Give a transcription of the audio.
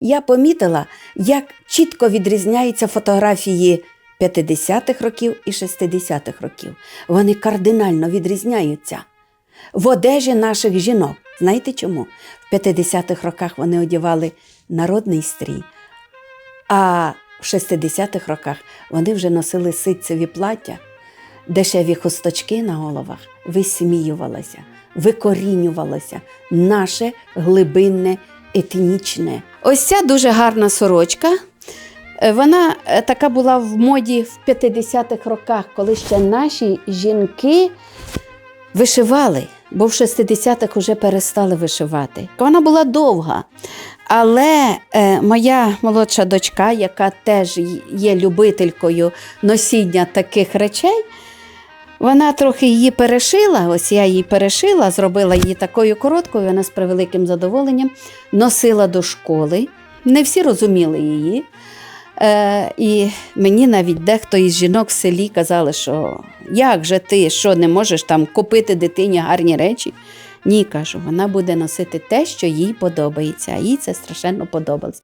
Я помітила, як чітко відрізняються фотографії 50-х років і 60-х років. Вони кардинально відрізняються. В одежі наших жінок. Знаєте чому? В 50-х роках вони одягали народний стрій, а в 60-х роках вони вже носили ситцеві плаття, дешеві хусточки на головах, висміювалося, викорінювалося наше глибинне етнічне. Ось ця дуже гарна сорочка. Е, Вона е, така була в моді в 50-х роках, коли ще наші жінки вишивали, бо в 60-х вже перестали вишивати. Вона була довга. Але е, моя молодша дочка, яка теж є любителькою носіння таких речей, вона трохи її перешила. Ось я її перешила, зробила її такою короткою. Вона з превеликим задоволенням носила до школи. Не всі розуміли її. Е, і мені навіть дехто із жінок в селі казали, що як же ти що не можеш там купити дитині гарні речі? Ні, кажу, вона буде носити те, що їй подобається, а їй це страшенно подобалось.